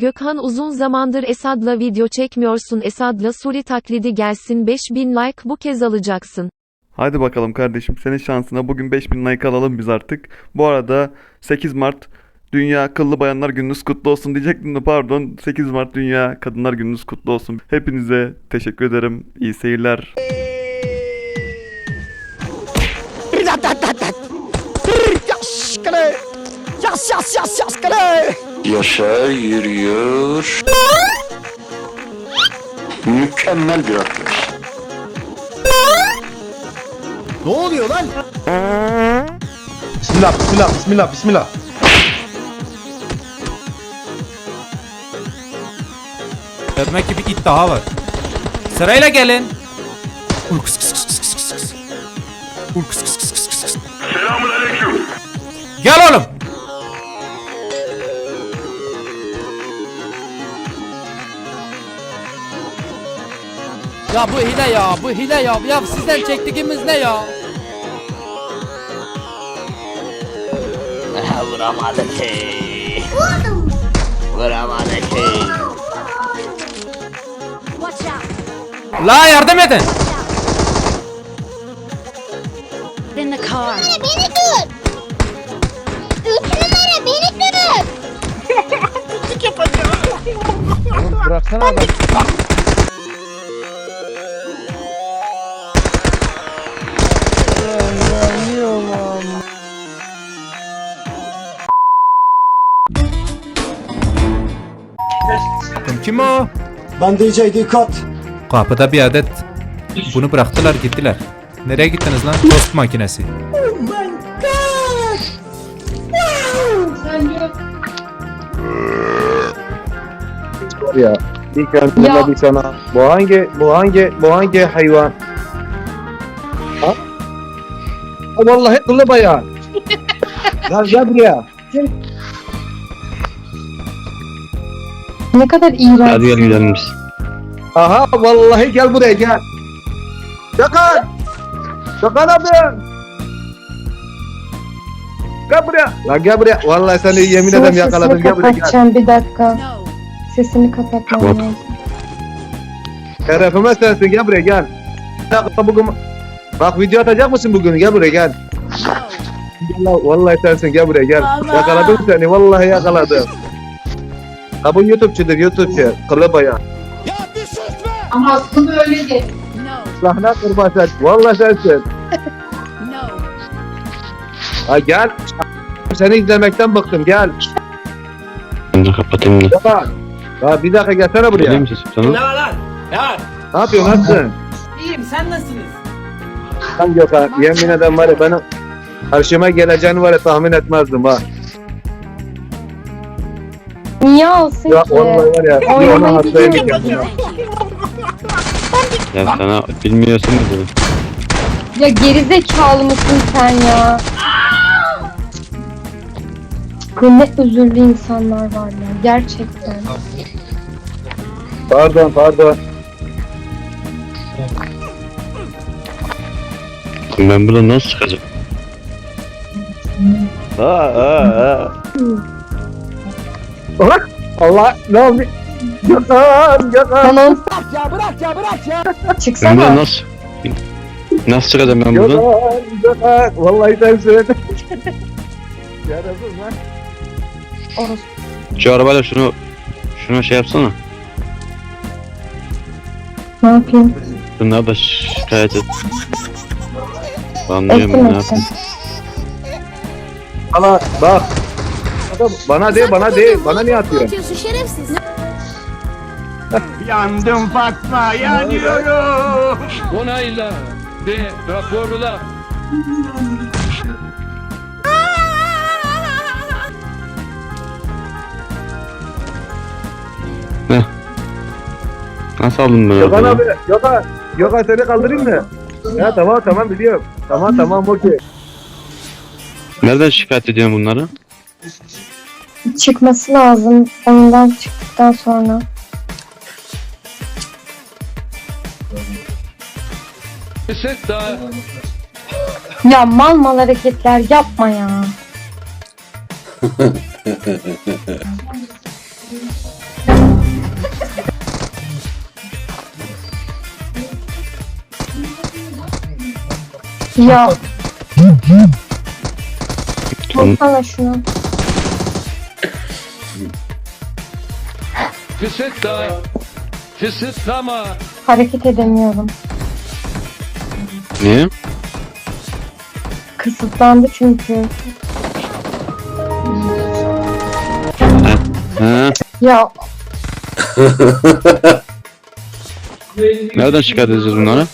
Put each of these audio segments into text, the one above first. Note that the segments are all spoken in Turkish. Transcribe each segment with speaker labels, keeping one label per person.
Speaker 1: Gökhan uzun zamandır Esad'la video çekmiyorsun Esad'la Suri taklidi gelsin 5000 like bu kez alacaksın.
Speaker 2: Hadi bakalım kardeşim senin şansına bugün 5000 like alalım biz artık. Bu arada 8 Mart Dünya Akıllı Bayanlar Gününüz kutlu olsun diyecektim de pardon 8 Mart Dünya Kadınlar Gününüz kutlu olsun. Hepinize teşekkür ederim. İyi seyirler.
Speaker 3: Yas yas yas yas kale.
Speaker 4: Yaşar yürüyor. Mükemmel bir atlayış.
Speaker 3: Ne oluyor lan?
Speaker 5: Bismillah, bismillah, bismillah, bismillah.
Speaker 6: Demek ki bir it daha var. Sırayla gelin. Ur kıs kıs kıs kıs kıs kıs kıs. Ur kıs kıs kıs kıs kıs kıs. Gel oğlum.
Speaker 7: Ya bu hile ya, bu hile ya. Ya sizden çektiğimiz ne ya?
Speaker 8: Vuramadı ki. Vuramadı ki.
Speaker 6: La yardım edin.
Speaker 9: in the car.
Speaker 10: Beni tut. Beni tut.
Speaker 5: Oğlum bıraksana.
Speaker 3: Ben DJ dikkat.
Speaker 6: Kapıda bir adet. Bunu bıraktılar gittiler. Nereye gittiniz lan? Tost makinesi.
Speaker 5: ya. Bir kendime bir sana. Bu hangi, bu hangi, bu hangi hayvan? Ha? Vallahi kılı bayağı. Gel gel buraya.
Speaker 9: Ne kadar iğrenç.
Speaker 4: Hadi gel gidelim biz.
Speaker 5: Aha vallahi gel buraya gel. Gökhan. Gökhan abi. Gel buraya. Lan gel buraya. Vallahi seni yemin ederim yakaladım. Gel buraya gel.
Speaker 9: kapatacağım bir dakika. Sesini kapatmam
Speaker 4: Kapat.
Speaker 9: lazım.
Speaker 5: Şerefime sensin gel buraya gel. Dakika bugün bak video atacak mısın bugün gel buraya gel. Vallahi, vallahi sensin gel buraya gel. Yakaladım seni vallahi yakaladım. Ha bu YouTube'çudur YouTube'çu. Kılı bayağı.
Speaker 3: Ya bir sus be.
Speaker 9: Ama aslında öyle değil.
Speaker 5: Lahna kurban sen. Vallahi sensin. Ha gel. Seni izlemekten bıktım gel.
Speaker 4: De kapatayım da.
Speaker 5: Yapma. Ha bir dakika gelsene buraya.
Speaker 4: Geleyim sesim sana.
Speaker 7: Ne var lan? Ne var?
Speaker 5: Ne yapıyorsun nasılsın?
Speaker 7: İyiyim, sen nasılsınız?
Speaker 5: Sen Gökhan yemin ederim var ya benim karşıma geleceğini var ya tahmin etmezdim ha.
Speaker 9: Niye alsın
Speaker 5: Ya
Speaker 9: ki?
Speaker 5: vallahi var ya bir ona
Speaker 9: Oynamayı biliyorum.
Speaker 5: ya.
Speaker 4: Ya sana bilmiyorsun mu dedim.
Speaker 9: Ya gerizekalı mısın sen ya? Ya ne özürlü insanlar var ya gerçekten.
Speaker 5: Pardon pardon.
Speaker 4: Ben buradan nasıl çıkacağım?
Speaker 5: Ha ha ha. Bak Allah ne oldu? Gökhan Gökhan.
Speaker 9: Tamam
Speaker 3: Bırak ya bırak ya bırak ya.
Speaker 4: Ben buradan
Speaker 9: çıksana.
Speaker 4: nasıl? Nasıl çıkacağım ben buradan?
Speaker 5: Gökhan Gökhan. Vallahi sensin. Yarasın lan.
Speaker 9: Orası.
Speaker 4: Şu arabayla şunu şunu şey yapsana.
Speaker 9: Ne yapayım?
Speaker 4: Şunları da şikayet et. Anlıyorum
Speaker 9: Ettim
Speaker 4: ne
Speaker 9: ettim.
Speaker 4: yapayım.
Speaker 5: Bana bak. Adam Bana de bana de bana niye atıyorsun?
Speaker 10: Atıyorsun şerefsiz.
Speaker 3: Yandım Fatma yanıyorum.
Speaker 7: Onayla ve raporla.
Speaker 4: Nasıl aldın ben
Speaker 5: Gökhan abi Gökhan. Gökhan seni kaldırayım mı? Ya tamam tamam biliyorum. Tamam tamam okey.
Speaker 4: Nereden şikayet ediyorsun bunları?
Speaker 9: Çıkması lazım. Oyundan çıktıktan sonra. Ya mal mal hareketler yapma ya.
Speaker 11: Ya. Baksana şuna. Hareket edemiyorum.
Speaker 4: Niye?
Speaker 11: Kısıtlandı çünkü.
Speaker 4: He.
Speaker 11: Ya
Speaker 4: Nereden şikayet edeceğiz bunları?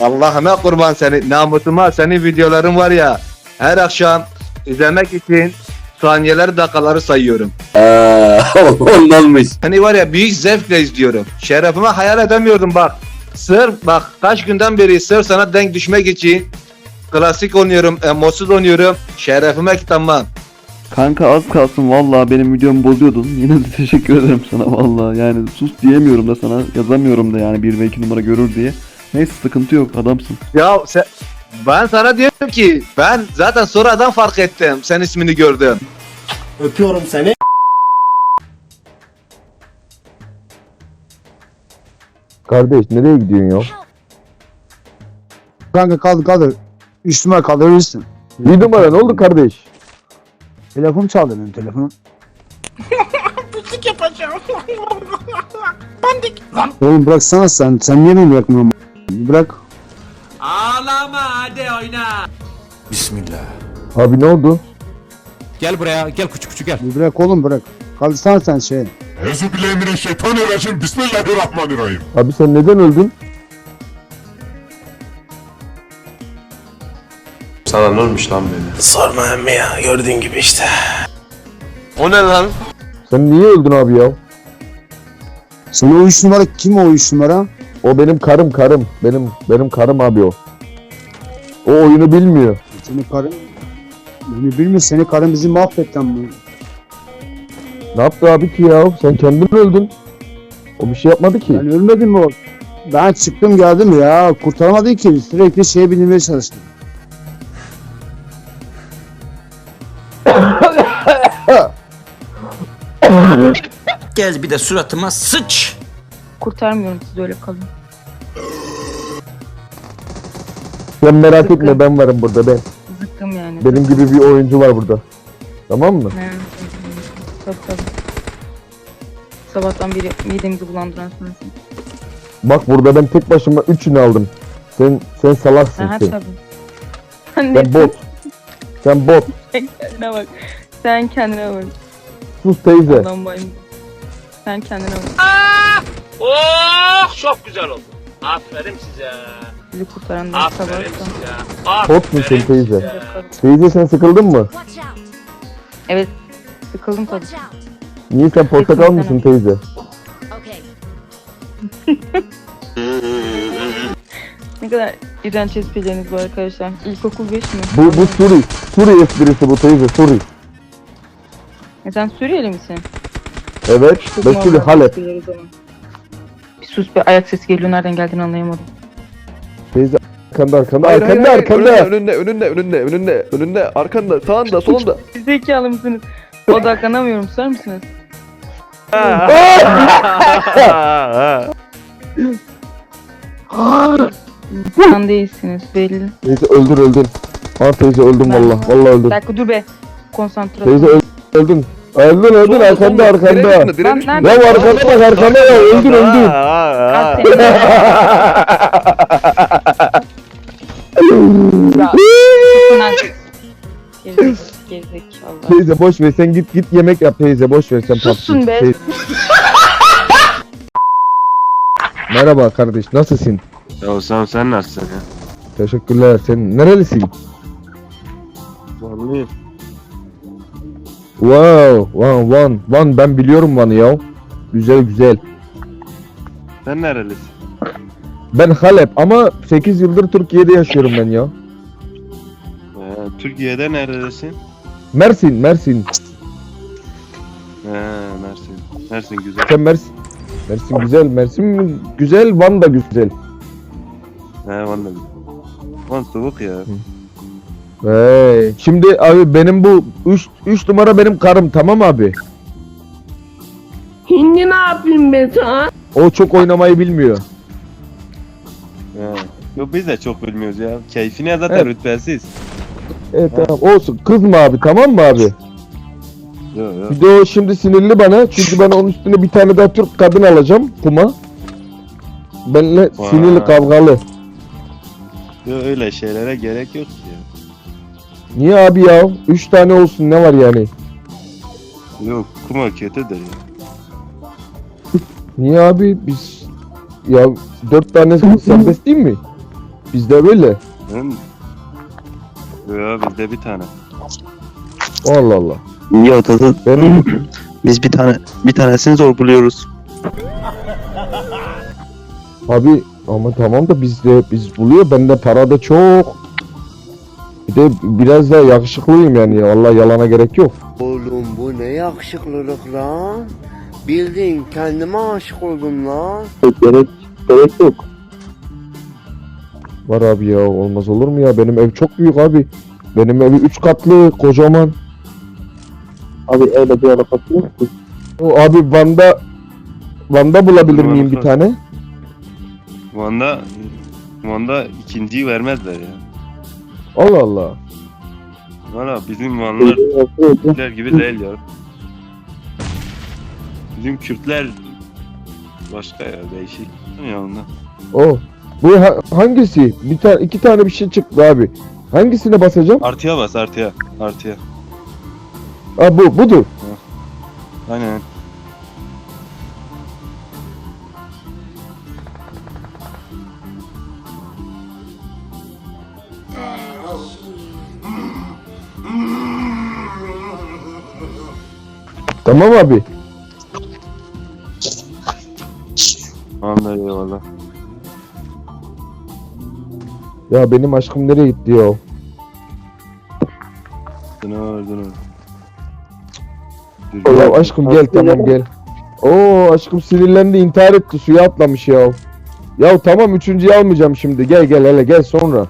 Speaker 12: Allah'ıma kurban seni. Namusuma senin videoların var ya. Her akşam izlemek için saniyeler dakikaları sayıyorum.
Speaker 13: Ondanmış.
Speaker 12: Hani var ya büyük zevkle izliyorum. Şerefime hayal edemiyordum bak. Sırf bak kaç günden beri sırf sana denk düşmek için klasik oynuyorum, emotsuz oynuyorum. Şerefime tamam.
Speaker 2: Kanka az kalsın vallahi benim videomu bozuyordun. Yine de teşekkür ederim sana vallahi. Yani sus diyemiyorum da sana. Yazamıyorum da yani 1 ve 2 numara görür diye. Neyse sıkıntı yok adamsın.
Speaker 12: Ya sen, ben sana diyorum ki ben zaten sonradan fark ettim. Sen ismini gördüm.
Speaker 14: Öpüyorum seni.
Speaker 12: Kardeş nereye gidiyorsun ya?
Speaker 14: Kanka kaldır kaldır. Üstüme kaldırırsın.
Speaker 12: Bir numara ne oldu kardeş?
Speaker 14: Telefon çaldı benim telefonum. Oğlum bıraksana sen. Sen niye beni bırakmıyorsun? Bırak.
Speaker 12: Abi ne oldu?
Speaker 6: Gel buraya gel küçük küçük gel.
Speaker 14: Bırak oğlum bırak. Kaldırsana sen şey.
Speaker 15: Euzubillahimineşşeytanirracim. Bismillahirrahmanirrahim.
Speaker 12: Abi sen neden öldün?
Speaker 15: Sana ne olmuş lan beni?
Speaker 13: Sorma emmi ya gördüğün gibi işte.
Speaker 12: O ne lan? Sen niye öldün abi ya?
Speaker 14: Sen o üç numara kim o üç numara?
Speaker 12: O benim karım karım. Benim benim karım abi o. O oyunu bilmiyor.
Speaker 14: Seni karın. Beni bilmiyor seni karın bizi mahvetti ama.
Speaker 12: Ne yaptı abi ki ya? Sen kendin öldün. O bir şey yapmadı ki.
Speaker 14: Ben ölmedim mi o? Ben çıktım geldim ya. Kurtaramadı ki. Sürekli şeye binmeye çalıştım.
Speaker 13: Gel bir de suratıma sıç.
Speaker 11: kurtarmıyorum siz öyle kalın.
Speaker 12: Sen merak etme ben varım burada ben.
Speaker 11: Zıkkım yani.
Speaker 12: Benim gibi bir oyuncu var burada. Tamam mı?
Speaker 11: Tabii tabii. Sabahtan beri midemizi bulandıran sensin.
Speaker 12: Bak burada ben tek başıma üçünü aldım. Sen sen salaksın
Speaker 11: Aha
Speaker 12: sen.
Speaker 11: tabii. Sen
Speaker 12: Sen bot. Sen bot.
Speaker 11: kendine bak. Sen kendine bak.
Speaker 12: Sus teyze.
Speaker 11: Adam bayım. Sen kendine bak.
Speaker 13: Oh çok güzel oldu. Aferin size.
Speaker 11: Bizi kurtaran da
Speaker 13: Aferin size.
Speaker 12: Bot musun teyze? Teyze sen sıkıldın mı?
Speaker 11: Evet. Sıkıldım tabii.
Speaker 12: Niye sen portakal mısın teyze?
Speaker 11: Ne kadar iğrenç esprileriniz var arkadaşlar. İlkokul 5 mi?
Speaker 12: Bu bu Suri. Suri esprisi bu teyze Suri.
Speaker 11: E sen Suriyeli misin?
Speaker 12: Evet.
Speaker 11: Çok
Speaker 12: Ben Suri
Speaker 11: normal
Speaker 12: Halep.
Speaker 11: espriler o zaman. Bir sus be ayak sesi geliyor nereden geldiğini anlayamadım.
Speaker 12: Teyze arkanda arkanda
Speaker 2: Hayır, hayır,
Speaker 12: arkanda
Speaker 2: hayır.
Speaker 12: arkanda.
Speaker 2: Önünde, önünde, önünde, önünde, önünde, arkanda, sağında, solunda.
Speaker 11: Siz zekalı mısınız? Odaklanamıyorum susar mısınız? İnsan değilsiniz belli.
Speaker 12: Teyze öldür öldür. Ha teyze öldüm valla. Valla öldüm.
Speaker 11: Bir dakika dur be. Konsantrasyon.
Speaker 12: Teyze öl- öldün. Öldün öldün arkanda arkanda.
Speaker 2: üstünde.
Speaker 11: nerede?
Speaker 12: Ya arkanda bak arkanda ya
Speaker 11: seni- lan. Gerizekalı, gerizekalı.
Speaker 12: Teyze boş ver sen git git yemek yap teyze boş ver sen PUBG.
Speaker 11: be.
Speaker 12: Teyze- Merhaba kardeş nasılsın?
Speaker 15: Ya sen sen nasılsın ya?
Speaker 12: Teşekkürler sen nerelisin?
Speaker 15: Vallahi.
Speaker 12: Wow Van Van Van ben biliyorum Van'ı ya. Güzel güzel.
Speaker 15: Sen nerelisin?
Speaker 12: Ben Halep ama 8 yıldır Türkiye'de yaşıyorum ben ya.
Speaker 15: Ee, Türkiye'de neredesin?
Speaker 12: Mersin Mersin.
Speaker 15: He Mersin. Mersin güzel.
Speaker 12: Sen Mersin. Mersin güzel Mersin güzel Van da güzel.
Speaker 15: He vallahi. Lan soğuk ya.
Speaker 12: Hey. Şimdi abi benim bu 3 3 numara benim karım tamam abi.
Speaker 11: Hindi ne yapayım ben sana?
Speaker 12: O çok oynamayı bilmiyor.
Speaker 15: He. Yo biz de çok bilmiyoruz ya. Keyfine zaten
Speaker 12: Evet.
Speaker 15: rütbesiz.
Speaker 12: Evet tamam olsun. Kızma abi tamam mı abi?
Speaker 15: Yo yo.
Speaker 12: Bir de o şimdi sinirli bana. Çünkü ben onun üstüne bir tane daha Türk kadın alacağım kuma. Benimle
Speaker 15: Vay.
Speaker 12: sinirli kavgalı.
Speaker 15: Yo öyle şeylere gerek yok ki ya.
Speaker 12: Niye abi ya? Üç tane olsun ne var yani?
Speaker 15: Yok kuma kötüdür ya.
Speaker 12: Niye abi biz ya dört tane serbest değil mi? Bizde böyle.
Speaker 15: Mi? Yo bizde bir tane.
Speaker 12: Allah Allah.
Speaker 16: Ya tadı
Speaker 12: Benim
Speaker 16: biz bir tane bir tanesini zor buluyoruz.
Speaker 12: abi ama tamam da bizde biz buluyor. Bende para da çok. Bir de biraz da yakışıklıyım yani. Vallahi yalana gerek yok.
Speaker 16: Oğlum bu ne yakışıklılık lan. Bildin kendime aşık oldum lan. Gerek, gerek yok.
Speaker 12: Var abi ya olmaz olur mu ya? Benim ev çok büyük abi. Benim evi üç katlı kocaman.
Speaker 16: Abi öyle bir alakası yok ki.
Speaker 12: O abi Van'da Van'da bulabilir miyim bir tane?
Speaker 15: Van'da Van'da ikinciyi vermezler ya.
Speaker 12: Allah Allah.
Speaker 15: Valla bizim Vanlılar Kürtler gibi değil ya. Bizim Kürtler başka ya değişik. Ya ondan.
Speaker 12: O. Bu ha- hangisi? Bir tane iki tane bir şey çıktı abi. Hangisine basacağım?
Speaker 15: Artıya bas artıya. Artıya.
Speaker 12: Ha bu budur.
Speaker 15: Aynen.
Speaker 12: Tamam abi.
Speaker 15: Anladım eyvallah.
Speaker 12: Ya benim aşkım nereye gitti ya?
Speaker 15: Dur dur. Dur.
Speaker 12: Ya aşkım gel tamam gel. Oo aşkım sinirlendi intihar etti suya atlamış ya. Ya tamam üçüncüyü almayacağım şimdi gel gel hele gel sonra.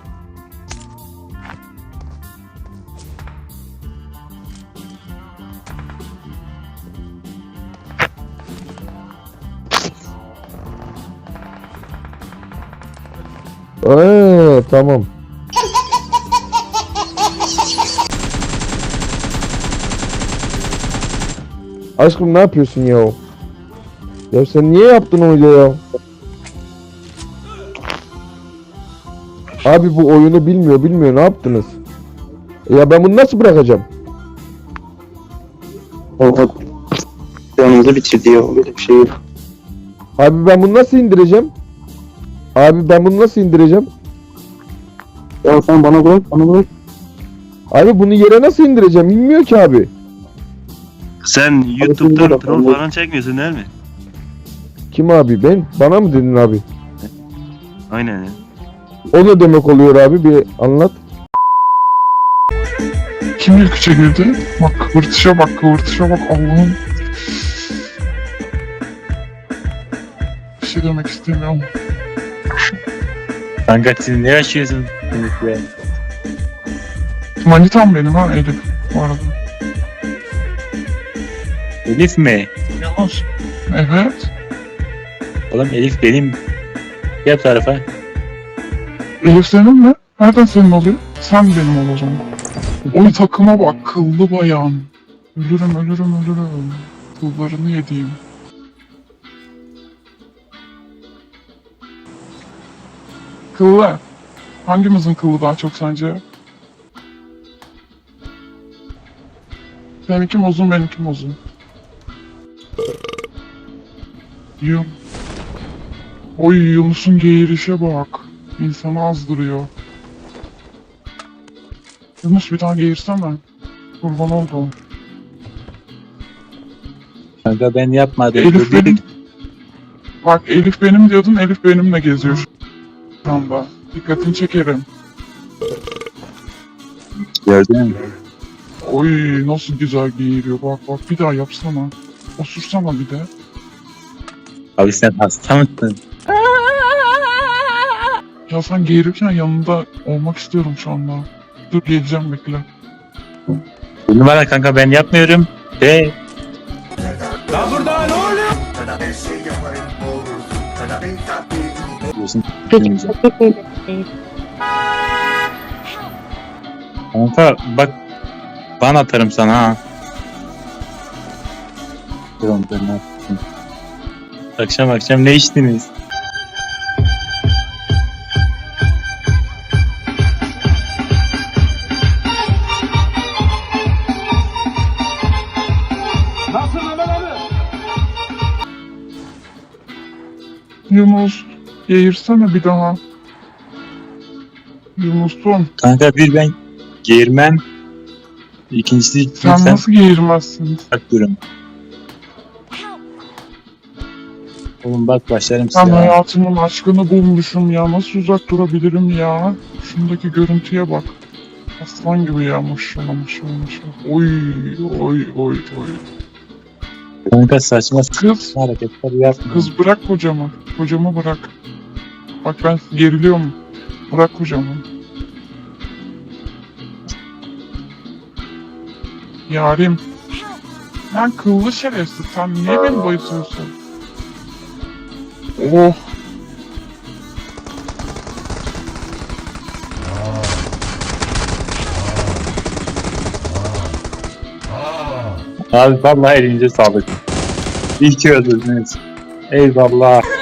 Speaker 12: Ee, tamam. Aşkım ne yapıyorsun ya? Ya sen niye yaptın öyle ya? Abi bu oyunu bilmiyor bilmiyor ne yaptınız? Ya ben bunu nasıl bırakacağım?
Speaker 16: O yanımızı bitirdi ya. Böyle bir şey yok.
Speaker 12: Abi ben bunu nasıl indireceğim? Abi ben bunu nasıl indireceğim?
Speaker 16: Ya sen bana bırak bana bırak.
Speaker 12: Abi bunu yere nasıl indireceğim? Bilmiyor ki abi.
Speaker 15: Sen YouTube'dan troll falan çekmiyorsun değil mi?
Speaker 12: Kim abi ben? Bana mı dedin abi?
Speaker 15: Aynen ya.
Speaker 12: O ne demek oluyor abi bir anlat.
Speaker 17: Kim ilk üçe girdi? Bak kıvırtışa bak kıvırtışa bak Allah'ım. Bir şey demek istemiyorum.
Speaker 18: Kanka siz ne yaşıyorsun?
Speaker 17: Manitam benim ha Elif bu arada.
Speaker 18: Elif mi?
Speaker 17: Yalan. Evet.
Speaker 18: Oğlum Elif benim. Yap tarafa.
Speaker 17: Elif senin mi? Nereden senin oluyor? Sen benim ol o zaman. Oy takıma bak kıllı bayan. Ölürüm ölürüm ölürüm. Kıllarını yediğim. Kıllı. Hangimizin kılı daha çok sence? Seninkim uzun benimkim uzun. Yum. Oy Yunus'un geğirişe bak. İnsanı azdırıyor. Yunus bir daha geğirsene. Kurban oldum.
Speaker 18: Kanka ben yapmadım.
Speaker 17: Elif benim. Bak Elif benim diyordun Elif benimle geziyor anda. Dikkatini çekerim.
Speaker 18: Gördün mü?
Speaker 17: Oy nasıl güzel geğiriyor bak bak bir daha yapsana. Osursana bir de.
Speaker 18: Abi sen hasta mısın?
Speaker 17: Ya sen geğirirken yanında olmak istiyorum şu anda. Dur geleceğim bekle.
Speaker 18: Numara kanka ben yapmıyorum. Ve
Speaker 6: Lan burada ne oluyor?
Speaker 18: Diyorsun. Kanka bak ban atarım sana ha. Ne yapayım? Akşam akşam ne içtiniz?
Speaker 17: Yunus geğirsene bir daha. Yunus'um
Speaker 18: Kanka bir ben geğirmem. İkincisi
Speaker 17: sen,
Speaker 18: sen
Speaker 17: nasıl geğirmezsin?
Speaker 18: bakıyorum. Oğlum bak başlarım
Speaker 17: Ben
Speaker 18: size. ha.
Speaker 17: hayatımın aşkını bulmuşum ya. Nasıl uzak durabilirim ya? Şundaki görüntüye bak. Aslan gibi ya maşallah maşallah maşallah. Oy oy oy oy.
Speaker 18: Kanka saçma
Speaker 17: Kız
Speaker 18: saçma hareketler yapma.
Speaker 17: kız bırak kocamı. Kocamı bırak. Bak ben geriliyorum. Bırak kocamı. Yarim. Sen kıllı şerefsiz. Sen niye beni bayıltıyorsun? Oh.
Speaker 18: Abi vallahi elinize sağlık. İyi ki öldürdünüz. Eyvallah.